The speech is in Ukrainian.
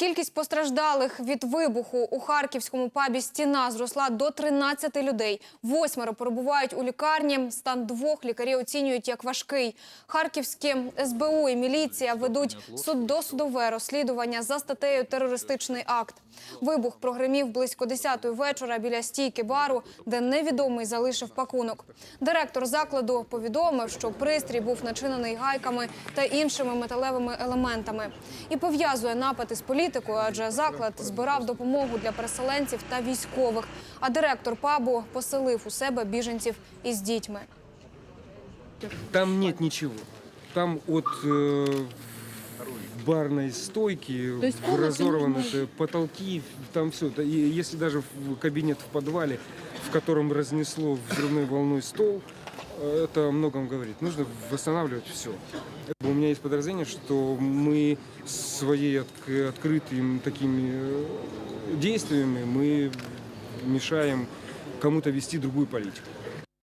Кількість постраждалих від вибуху у харківському пабі «Стіна» зросла до 13 людей. Восьмеро перебувають у лікарні. Стан двох лікарі оцінюють як важкий. Харківські СБУ і міліція ведуть суд досудове розслідування за статтею «Терористичний акт». Вибух прогремів близько 10-ї вечора біля стійки бару, де невідомий залишив пакунок. Директор закладу повідомив, що пристрій був начинений гайками та іншими металевими елементами. І пов'язує напад із політикою, адже заклад збирав допомогу для переселенців та військових. А директор пабу поселив у себе біженців із дітьми. Там нет ничего. Там от э, барной стойки То есть комнаты разорваны нужно- это потолки, там все. И если даже в кабинет в подвале, в котором разнесло взрывной волной стол, э, это о многом говорит. Нужно восстанавливать все. У меня есть подозрение, что мы своей отк- открытыми такими э, действиями мы мешаем кому-то вести другую политику.